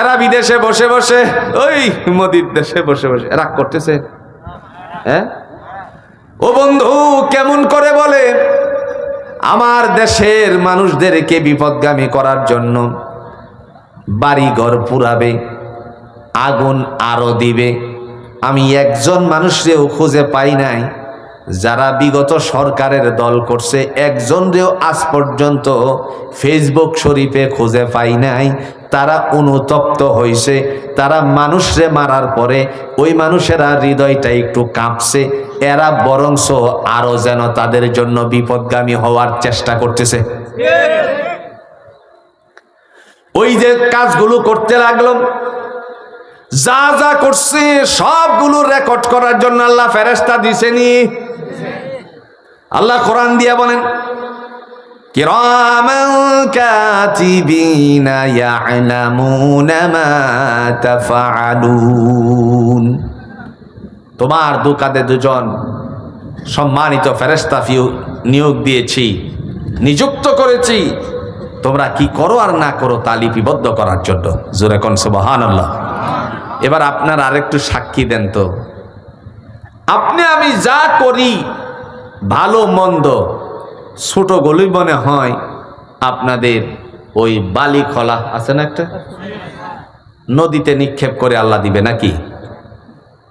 এরা বিদেশে বসে বসে, ওই মোদির দেশে বসে বসে, রাগ করতেছে। হ্যাঁ? ও বন্ধু, কেমন করে বলে? আমার দেশের মানুষদেরকে বিপদগামী করার জন্য বাড়িঘর পুরাবে, আগুন আরও দিবে। আমি একজন মানুষরেও খুঁজে পাই নাই, যারা বিগত সরকারের দল করছে, একজনরেও আজ পর্যন্ত ফেসবুক শরীফে খুঁজে পাই নাই। তারা অনুতপ্ত হয়েছে তারা মানুষরে মারার পরে ওই মানুষেরা হৃদয়টা একটু কাঁপছে। এরা বরংস আরও যেন তাদের জন্য বিপদগামী হওয়ার চেষ্টা করতেছে। ওই যে কাজগুলো করতে লাগল যা যা করছে সবগুলো রেকর্ড করার জন্য আল্লাহ ফেরেস্তা দিছেনি। আল্লাহ কোরআন দিয়া বলেন কিরামান কাতিবিনা ইয়ালামুনা মা তাফআলুন। তোমার দু কাঁধে দুজন সম্মানিত ফেরেস্তা নিয়োগ দিয়েছি, নিযুক্ত করেছি। তোমরা কি করো আর না করো তা লিপিবদ্ধ করার জন্য। জোরে কন সুবহান এবার আপনার আরেকটু সাক্ষী দেন তো। আপনি আমি যা করি, ভালো মন্দ ছোট গলি মনে হয়, আপনাদের ওই বালি খোলা আছে না একটা? নদীতে নিক্ষেপ করে আল্লাহ দিবে নাকি?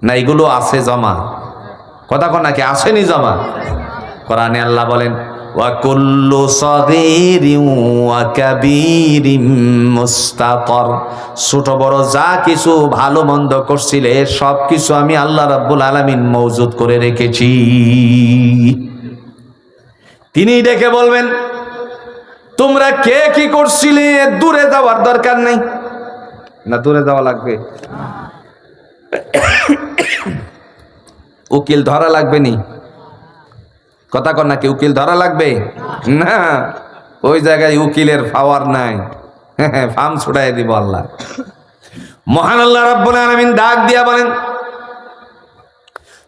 না এগুলো আছে জমা? কথা কন নাকি, আসেনি জমা? কোরআনে আল্লাহ বলেন ছোট বড় যা কিছু ভালো মন্দ করছিলে সব কিছু আমি আল্লাহ রাব্বুল আলামিন মওজুদ করে রেখেছি। তিনি ডেকে বলবেন, তোমরা কে কি করছিলে? দূরে যাওয়ার দরকার নেই। না, দূরে যাওয়া লাগবে। উকিল ধরা লাগবে নি। কথা কর নাকি উকিল ধরা লাগবে? না, ওই জায়গায় উকিলের পাওয়ার নাই। ফার্ম ছুটাই দিব আল্লাহ। মহান আল্লাহ রাব্বুল আলামিন ডাক দিয়া বলেন,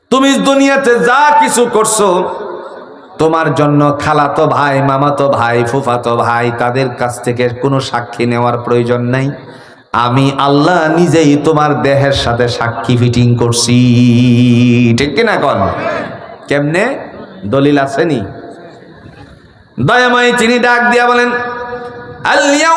তুমি দুনিয়াতে যা কিছু করছ তোমার জন্য খালাতো ভাই, মামাতো ভাই, ফুফাতো ভাই, তাদের কাছ থেকে কোনো সাক্ষী নেওয়ার প্রয়োজন নাই। আমি আল্লাহ নিজেই তোমার দেহের সাথে সাক্ষী ফিটিং করছি। ঠিক কিনা কন? কেমনে? দলিল আসেনি দয়াময় তিনি ডাক দিয়া বলেন আল্লাহ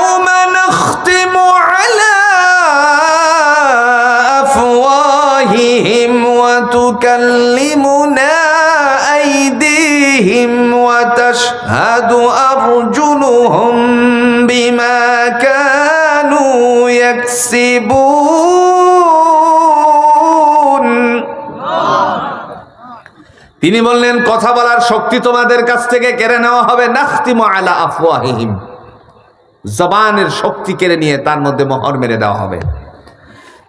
أيديهم وتشهد أرجلهم بما كانوا يكسبون তিনি বললেন কথা বলার শক্তি তোমাদের কাছ থেকে কেড়ে নেওয়া হবে নাখতিম আলা আফওয়াহিহিম জবানের শক্তি কেড়ে নিয়ে তার মধ্যে মোহর মেরে দেওয়া হবে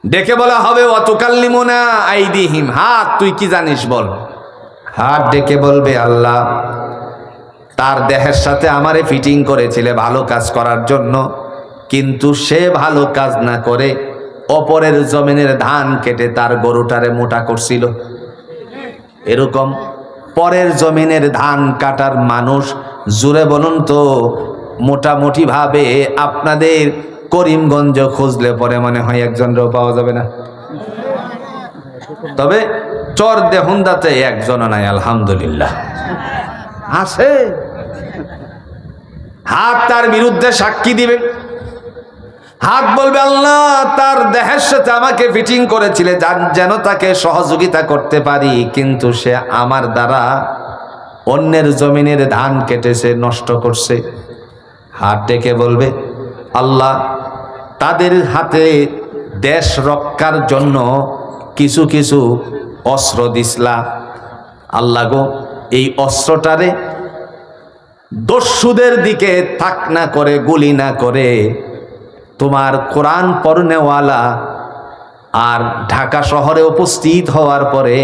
ডেকে বলা হবে অতুকাল্লিমুনা আইদিহিম হাত তুই কি জানিস বল হাত ডেকে বলবে, আল্লাহ, তার দেহের সাথে আমারে ফিটিং করেছিলে ভালো কাজ করার জন্য, কিন্তু সে ভালো কাজ না করে অপরের জমিনের ধান কেটে তার গরুটারে মোটা করছিল। এরকম পরের জমিনের ধান কাটার মানুষ জুড়ে বলুন তো মোটামুটি ভাবে আপনাদের করিমগঞ্জ খুঁজলে পরে মনে হয় একজনও পাওয়া যাবে না। তবে চর দেহুন্দাতে একজন নাই, আলহামদুলিল্লাহ। আছে। হাত তার বিরুদ্ধে সাক্ষী দিবে। হাত বলবে, আল্লাহ, তার দেহের সাথে আমাকে ফিটিং করেছিলে যান- তাকে সহযোগিতা করতে পারি, কিন্তু সে আমার দ্বারা অন্যের জমিনের ধান কেটেছে, নষ্ট করছে। হাত ডেকে বলবে, আল্লাহ, তাদের হাতে দেশ রক্ষার জন্য কিছু কিছু অস্ত্র দিসলা আল্লাহ গো এই অস্ত্রটারে দস্যুদের দিকে থাক না করে গুলি না করে। তোমার কোরআন পড়নেওয়ালা আর ঢাকা শহরে উপস্থিত হওয়ার পরে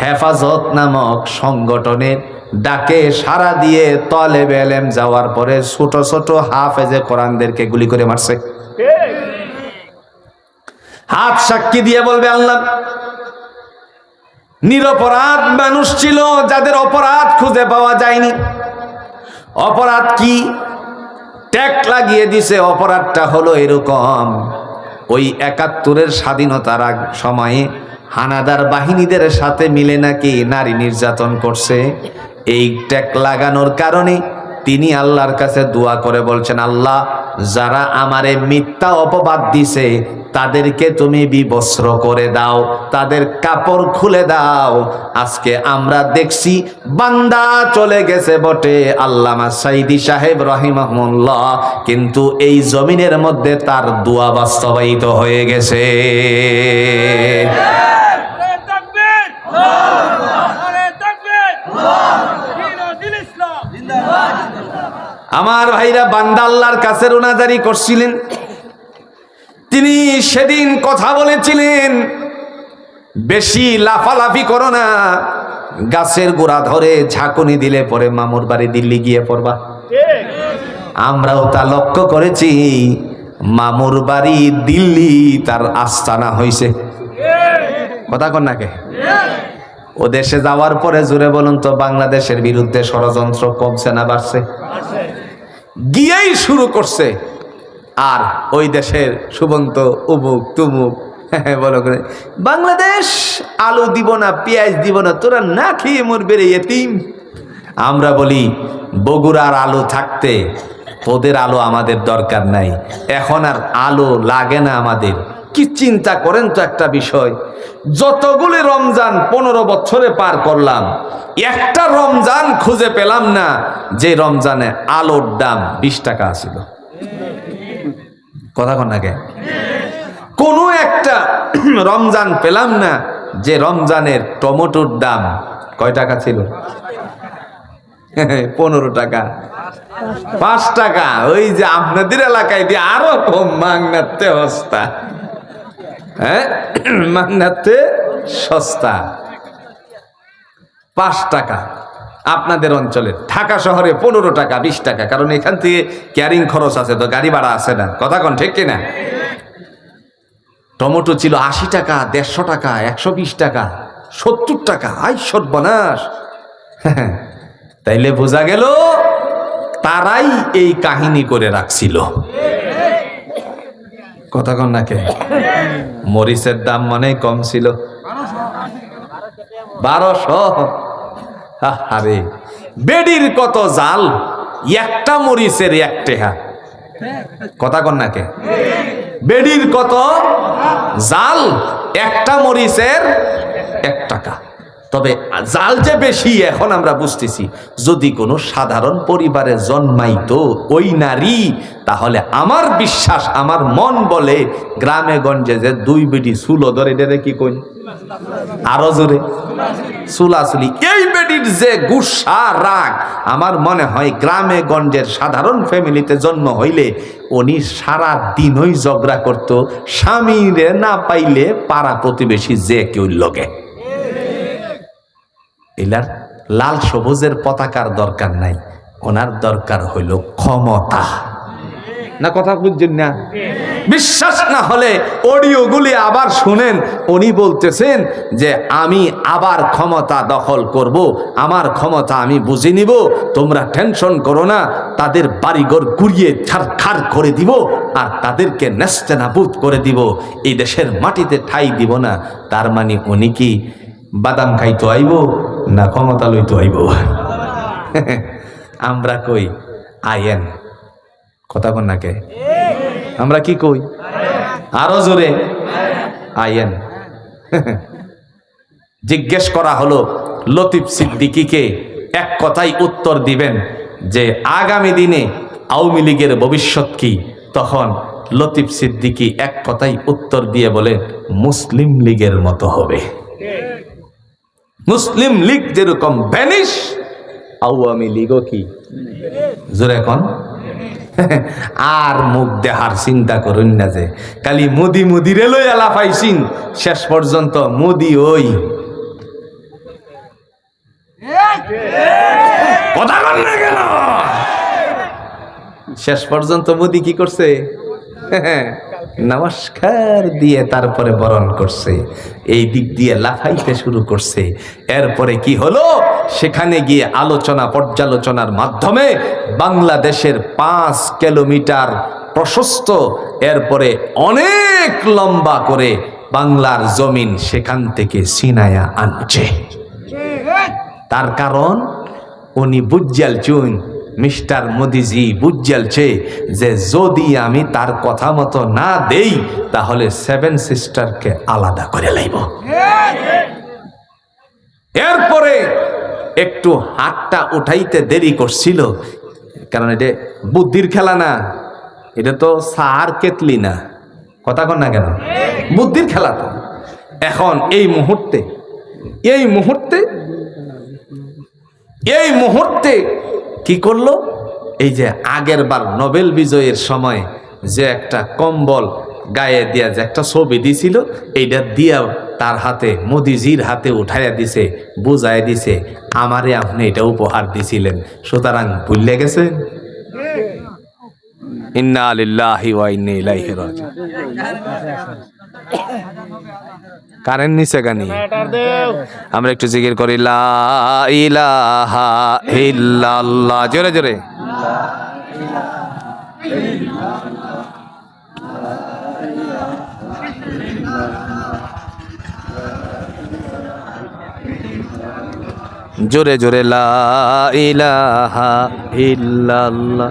হেফাজত নামক সংগঠনের ডাকে সারা দিয়ে তলে বেলেম যাওয়ার পরে ছোট ছোট হাফেজে কোরআনদেরকে গুলি করে মারছে। হাত সাক্ষী দিয়ে বলবে আল্লাহ নিরপরাধ মানুষ ছিল, যাদের অপরাধ খুঁজে পাওয়া যায়নি। অপরাধ কি? ট্যাগ লাগিয়ে দিছে, অপরাধটা হলো এরকম। ওই একাত্তরের স্বাধীনতার সময়ে হানাদার বাহিনীদের সাথে মিলে নাকি নারী নির্যাতন করছে? এই ট্যাক লাগানোর কারণে তিনি আল্লাহর কাছে দোয়া করে বলছেন, আল্লাহ, যারা আমারে মিথ্যা অপবাদ দিছে তাদেরকে তুমি বিবস্ত্র করে দাও, তাদের কাপড় খুলে দাও। আজকে আমরা দেখছি বান্দা চলে গেছে বটে, আল্লামা সাইদি সাহেব রহিমাহুল্লাহ। কিন্তু এই জমিনের মধ্যে তার দোয়া বাস্তবায়িত হয়ে গেছে। আমার ভাইরা, বান্দা আল্লাহর কাছে রোনাজারি করছিলেন। তিনি সেদিন কথা বলেছিলেন, বেশি লাফালাফি করো না, গাছের গোড়া ধরে ঝাঁকুনি দিলে পরে মামুর বাড়ি দিল্লি গিয়ে পড়বা। আমরাও তা লক্ষ্য করেছি, মামুর বাড়ি দিল্লি তার আস্তানা হইছে। কথা কন নাকে ও দেশে যাওয়ার পরে জুড়ে বলুন তো, বাংলাদেশের বিরুদ্ধে ষড়যন্ত্র কমছে না বাড়ছে? গিয়েই শুরু করছে। আর ওই দেশের সুবন্ত উমুক তুমুক, বলো করে, বাংলাদেশ, আলু দিব না, পেঁয়াজ দিব না, তোরা না খেয়ে মরবে রে এতিম। আমরা বলি, বগুড়ার আলু থাকতে তোদের আলো আমাদের দরকার নাই। এখন আর আলো লাগে না আমাদের। কি চিন্তা করেন তো একটা বিষয়? যতগুলি রমজান পনেরো বছরে পার করলাম, একটা রমজান খুঁজে পেলাম না যে রমজানে আলোর দাম বিশ টাকা ছিল কথা কন নাকি কোনো একটা রমজান পেলাম না যে রমজানের টমেটোর দাম কয় টাকা ছিল? পনেরো টাকা। পাঁচ টাকা। ওই যে আপনাদের এলাকায় দিয়ে আরও কম মাংনাতে সস্তা। হ্যাঁ? মাংনাতে সস্তা। পাঁচ টাকা। আপনাদের অঞ্চলে। ঢাকা শহরে পনেরো টাকা, বিশ টাকা। কারণ এখান থেকে ক্যারিং খরচ আছে তো, গাড়ি ভাড়া আছে না। কথা কন, ঠিক কিনা? টমেটো ছিল আশি টাকা, দেড়শো টাকা, একশো বিশ টাকা, সত্তর টাকা। আই সর্বনাশ। তাইলে বোঝা গেল, তারাই এই কাহিনী করে রাখছিল। কথা কন নাকে মরিচের দাম মানে কম ছিল। বারোশো। আরে, বেডির কত জাল? একটা মরিচের এক টেহা। কথা কন নাকে বেডির কত জাল? একটা মরিচের এক টাকা। তবে জাল যে বেশি, এখন আমরা বুঝতেছি, যদি কোনো সাধারণ পরিবারে জন্মাইতো ওই নারী, তাহলে আমার বিশ্বাস, আমার মন বলে গ্রামে গঞ্জে যে দুই বেটি চুলো ধরে ডেরে কি কই আরও জোরে। চুলাচুলি। এই বেডির যে গুসা, রাগ, আমার মনে হয় গ্রামে গঞ্জের সাধারণ ফ্যামিলিতে জন্ম হইলে উনি সারা দিনই ঝগড়া করত, স্বামীরে না পাইলে পাড়া প্রতিবেশী যে কেউ লগে। এলার লাল সবুজের পতাকার দরকার নাই, ওনার দরকার হইল ক্ষমতা। না কথা বুঝছেন না? বিশ্বাস না হলে অডিওগুলি আবার শুনেন, উনি বলতেছেন যে আমি আবার ক্ষমতা দখল করব, আমার ক্ষমতা আমি বুঝে নিব, তোমরা টেনশন করো না, তাদের বাড়িঘর গুড়িয়ে ছাড়খার করে দিব, আর তাদেরকে নেস্তে নাবুদ করে দিব, এই দেশের মাটিতে ঠাই দিব না, তার মানে উনি কি বাদাম খাইতে আইব? না, ক্ষমতা লইতো আইব আমরা কই? আয়েন কথা কন নাকে আমরা কি কই? আরও জোরে। আয়েন জিজ্ঞেস করা হলো, লতিফ সিদ্দিকিকে এক কথাই উত্তর দিবেন যে, আগামী দিনে আওয়ামী লীগের ভবিষ্যৎ কি? তখন লতিফ সিদ্দিকি এক কথাই উত্তর দিয়ে বলে, মুসলিম লীগের মতো হবে। মুসলিম লীগ যেরকম ভ্যানিশ, আওয়ামী লীগও কি? জোরে এখন। আর মুখ দেহার চিন্তা করুন না যে, খালি মুদি মুদি রেলই এলা পাইছিন, শেষ পর্যন্ত মুদি ওই। শেষ পর্যন্ত মোদি কি করছে? নমস্কার দিয়ে তারপরে বরণ করছে। এই দিক দিয়ে লাফাইতে শুরু করছে। এরপরে কি হলো? সেখানে গিয়ে আলোচনা পর্যালোচনার মাধ্যমে বাংলাদেশের পাঁচ কিলোমিটার প্রশস্ত এরপরে অনেক লম্বা করে বাংলার জমিন সেখান থেকে সিনায়া আনছে। তার কারণ উনি বুজ্জাল চুন মিস্টার মোদিজি বুঝজালছে যে যদি আমি তার কথা মতো না দেই, তাহলে সেভেন সিস্টারকে আলাদা করে লাইব। এরপরে একটু হাতটা উঠাইতে দেরি করছিল, কারণ এটা বুদ্ধির খেলা না, এটা তো সার কেতলি না। কথা কন না কেন? বুদ্ধির খেলা তো। এখন এই মুহূর্তে এই মুহূর্তে এই মুহূর্তে কি করল? এই যে আগের বার নোবেল বিজয়ের সময় যে একটা কম্বল গায়ে দিয়া যে একটা ছবি দিছিল, এইটা দিয়া তার হাতে, মোদিজির হাতে উঠাইয়া দিছে বুঝাই দিছে, আমারে আপনি এটা উপহার দিছিলেন, সুতরাং ভুললে গেছে ইন্না আলিল্লাহি ওয়া ইন্না ইলাইহি রাজিউন। কারেন্ট নিচে গানি আমরা একটু জিকির করি ইলাহা ইল্লাল্লাহ। জোরে জোরে। জোরে জোরে, লা ইলাহা ইল্লাল্লাহ।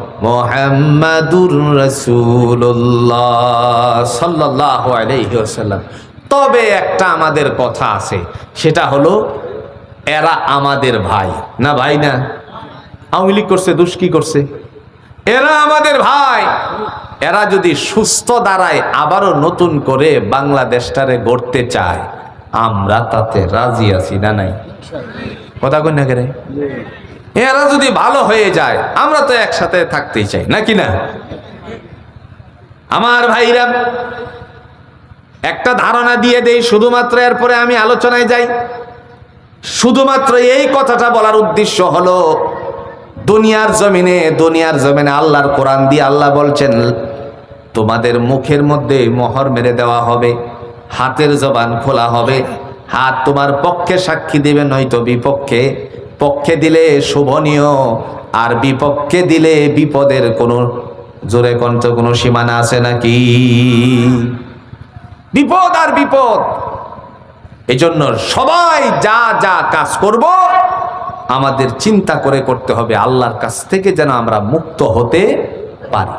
মুহাম্মাদুর রাসূলুল্লাহ সাল্লাল্লাহু আলাইহি ওয়াসাল্লাম। তবে একটা আমাদের কথা আছে, সেটা হলো, এরা আমাদের ভাই। না ভাই না? আওয়ামী লীগ করছে, দুষ কি করছে? এরা আমাদের ভাই। এরা যদি সুস্থ দাঁড়ায়, আবারও নতুন করে বাংলাদেশটারে গড়তে চায়, আমরা তাতে রাজি আছি না নাই? কথা না কেরে এরা যদি ভালো হয়ে যায়, আমরা তো একসাথে থাকতেই চাই নাকি না? আমার ভাইরা, একটা ধারণা দিয়ে দেই, শুধুমাত্র এরপরে আমি আলোচনায় যাই। শুধুমাত্র এই কথাটা বলার উদ্দেশ্য হলো, দুনিয়ার জমিনে দুনিয়ার জমিনে আল্লাহর কোরআন দিয়ে আল্লাহ বলছেন, তোমাদের মুখের মধ্যে মোহর মেরে দেওয়া হবে, হাতের জবান খোলা হবে, হাত তোমার পক্ষে সাক্ষী দিবে, নয়তো বিপক্ষে। পক্ষে দিলে শোভনীয়, আর বিপক্ষে দিলে বিপদের কোনো জোরে কণ্ঠ, কোনো সীমানা আছে নাকি? বিপদ আর বিপদ। এই জন্য সবাই যা যা কাজ করব, আমাদের চিন্তা করে করতে হবে, আল্লাহর কাছ থেকে যেন আমরা মুক্ত হতে পারি।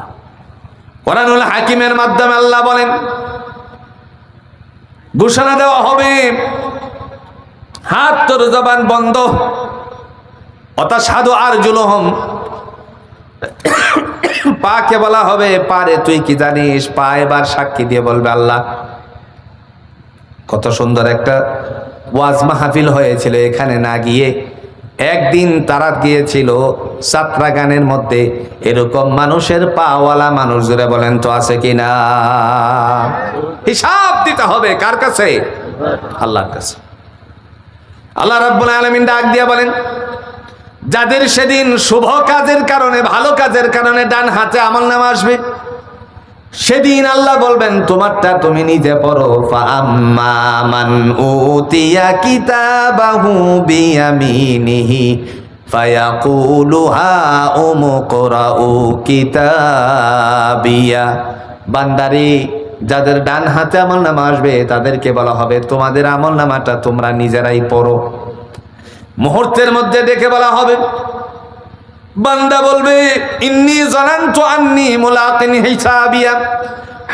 কোরআনুল হাকিমের মাধ্যমে আল্লাহ বলেন, ঘোষণা দেওয়া হবে, হাত তোর জবান বন্ধ। অতা সাধু আর জুলহম। পাকে বলা হবে, পারে, তুই কি জানিস? পা এবার সাক্ষী দিয়ে বলবে আল্লাহ, কত সুন্দর একটা ওয়াজ মাহফিল হয়েছিল এখানে না গিয়ে। একদিন তারা গিয়েছিল সাতরা গানের মধ্যে, এরকম মানুষের পাওয়ালা মানুষ জুড়ে বলেন, তো আছে কি না? হিসাব দিতে হবে, কার কাছে? আল্লাহর কাছে। আল্লাহ রাব্বুল আলামিন ডাক দিয়া বলেন যাদের সেদিন শুভ কাজের কারণে, ভালো কাজের কারণে ডান হাতে আমল নামা আসবে, সেদিন আল্লাহ বলবেন, তোমারটা তুমি নিজে পড়ো। যাদের ডান হাতে আমল নামা আসবে, তাদেরকে বলা হবে, তোমাদের আমল নামাটা তোমরা নিজেরাই পড়ো। মুহূর্তের মধ্যে ডেকে বলা হবে। বান্দা বলবে, ইন্নি জানান্তু আন্নি মুলাকিন হিসাবিয়া।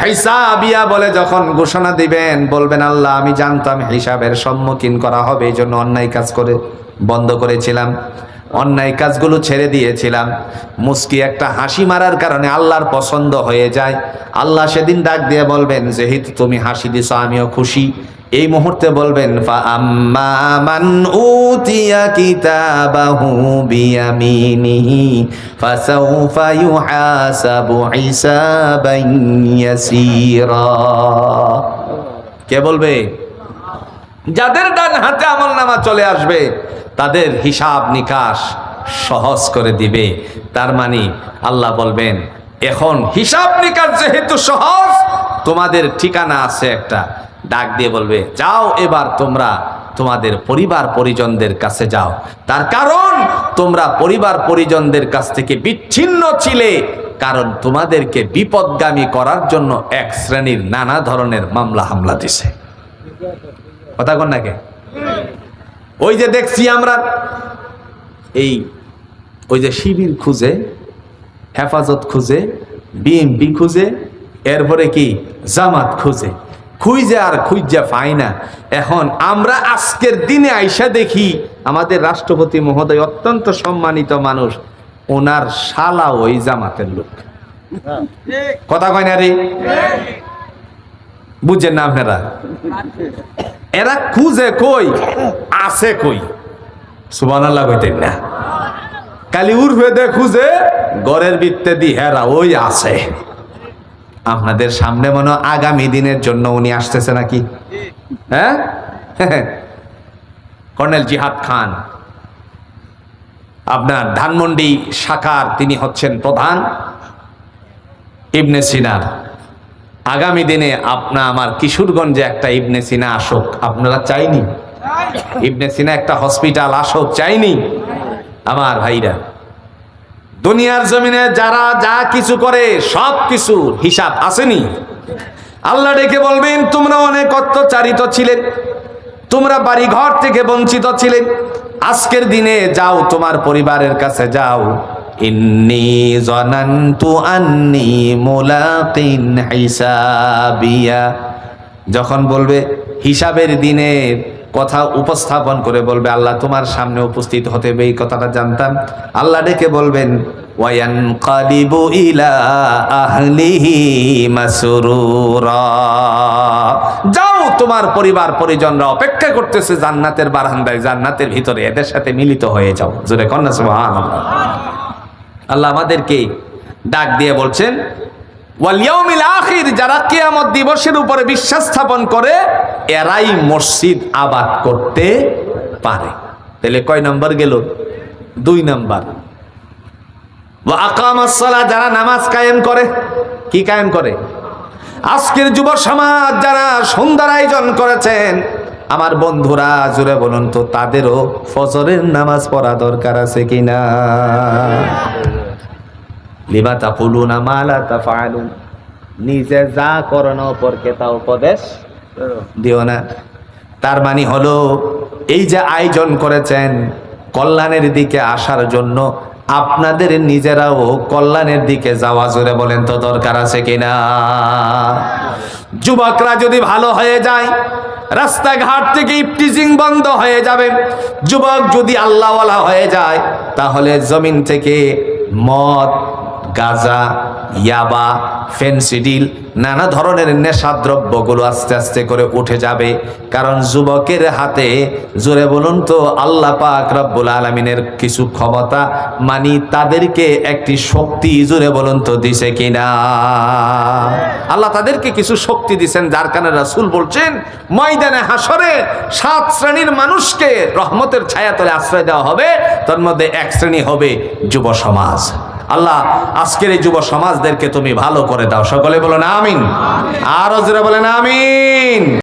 হিসাবিয়া বলে যখন ঘোষণা দিবেন, বলবেন, আল্লাহ, আমি জানতাম হিসাবের সম্মুখীন করা হবে এই জন্য অন্যায় কাজ করে, বন্ধ করেছিলাম। অন্যায় কাজগুলো ছেড়ে দিয়েছিলাম। মুস্কি একটা হাসি মারার কারণে আল্লাহর পছন্দ হয়ে যায়। আল্লাহ সেদিন ডাক দিয়ে বলবেন যেহেতু তুমি হাসি দিছ, আমিও খুশি। এই মুহূর্তে বলবেন উতিয়া কে বলবে? যাদের ডান হাতে আমল নামা চলে আসবে, তাদের হিসাব নিকাশ সহজ করে দিবে। তার মানে আল্লাহ বলবেন, এখন হিসাব নিকাশ যেহেতু সহজ, তোমাদের ঠিকানা আছে একটা। ডাক দিয়ে বলবে, যাও এবার তোমরা তোমাদের পরিবার পরিজনদের কাছে যাও। তার কারণ, তোমরা পরিবার পরিজনদের কাছ থেকে বিচ্ছিন্ন ছিলে, কারণ তোমাদেরকে বিপদগামী করার জন্য এক শ্রেণির নানা ধরনের মামলা হামলা দিছে। কথা কন নাকি ওই যে দেখছি আমরা, এই, ওই যে শিবির খুঁজে, হেফাজত খুঁজে, বিএমপি খুঁজে, এরপরে কি? জামাত খুঁজে। খুঁজে আর খুঁজে পাই না। এখন আমরা আজকের দিনে আইসা দেখি, আমাদের রাষ্ট্রপতি মহোদয় অত্যন্ত সম্মানিত মানুষ, ওনার শালা ওই জামাতের লোক। কথা কয় না রে? বুঝছেন না আপনারা? এরা খুঁজে কই, আছে কই? সুবান কইতেন না। কালি উর্ফে দে খুঁজে, গড়ের বৃত্তে দি হেরা ওই আছে। আপনাদের সামনে মনে আগামী দিনের জন্য উনি আসতেছে নাকি? হ্যাঁ? কর্নেল জিহাদ খান, আপনার ধানমন্ডি শাখার তিনি হচ্ছেন প্রধান। ইবনে সিনার, আগামী দিনে আপনা আমার কিশোরগঞ্জে একটা ইবনে সিনা আসুক, আপনারা চাইনি? ইবনে সিনা একটা হসপিটাল আসুক, চাইনি? আমার ভাইরা। দুনিয়ার জমিনে যারা যা কিছু করে, সব কিছুর হিসাব আসেনি। আল্লাহ ডেকে বলবেন, তোমরা অনেক অত্যাচারিত ছিলেন তোমরা বাড়ি ঘর থেকে বঞ্চিত ছিলেন আজকের দিনে যাও, তোমার পরিবারের কাছে যাও। জনান্তু হিসাবিয়া। যখন বলবে, হিসাবের দিনের কথা উপস্থাপন করে বলবে, আল্লাহ তোমার সামনে উপস্থিত হতে এই কথাটা জানতাম। আল্লাহ ডেকে বলবেন ওয়ান কালিবু ইলা আহলিহি মাসরুরা। যাও, তোমার পরিবার পরিজনরা অপেক্ষা করতেছে জান্নাতের বারান্দায়। জান্নাতের ভিতরে এদের সাথে মিলিত হয়ে যাও। জোরে কন্যা, সুবহানাল্লাহ। আল্লাহ আমাদেরকে ডাক দিয়ে বলছেন ওয়ালিয়াউমিল আখির, যারা কিয়ামত দিবসের উপরে বিশ্বাস স্থাপন করে, এরাই মসজিদ আবাদ করতে পারে। তাহলে কয় নম্বর গেল? দুই নম্বর। আকামাসলা যারা নামাজ কায়েম করে, কি কায়েম করে? আজকের যুব সমাজ যারা সুন্দর আয়োজন করেছেন, আমার বন্ধুরা, জুড়ে বলুন তো, তাদেরও ফজরের নামাজ পড়া দরকার আছে কিনা? লিমা তাকুলুনা মালা তাফালুন নিজে যা করো না অপরকে তা উপদেশ দিও না। তার মানে হলো, এই যে আয়োজন করেছেন কল্যাণের দিকে আসার জন্য, আপনাদের নিজেরাও কল্যাণের দিকে যাওয়া জোরে বলেন তো দরকার আছে কিনা যুবকরা যদি ভালো হয়ে যায়, রাস্তাঘাট থেকে ইপটিজিং বন্ধ হয়ে যাবে। যুবক যদি আল্লাহওয়ালা হয়ে যায়, তাহলে জমিন থেকে মদ গাজা, ইয়াবা, ফেন্সিডিল, নানা ধরনের নেশাদ্রব্যগুলো আস্তে আস্তে করে উঠে যাবে। কারণ যুবকের হাতে, জোরে বলুন তো, আল্লাহ পাক রব্বুল আলমিনের কিছু ক্ষমতা, মানি তাদেরকে একটি শক্তি জোরে বলুন তো দিছে কিনা? আল্লাহ তাদেরকে কিছু শক্তি দিছেন, যার কারণে রাসুল বলছেন, ময়দানে হাসরে সাত শ্রেণির মানুষকে রহমতের ছায়াতলে আশ্রয় দেওয়া হবে তার মধ্যে এক শ্রেণি হবে যুব সমাজ। আল্লাহ, আজকের এই যুব সমাজদেরকে তুমি ভালো করে দাও। সকলে বলো না আমিন। আরও বলে না আমিন।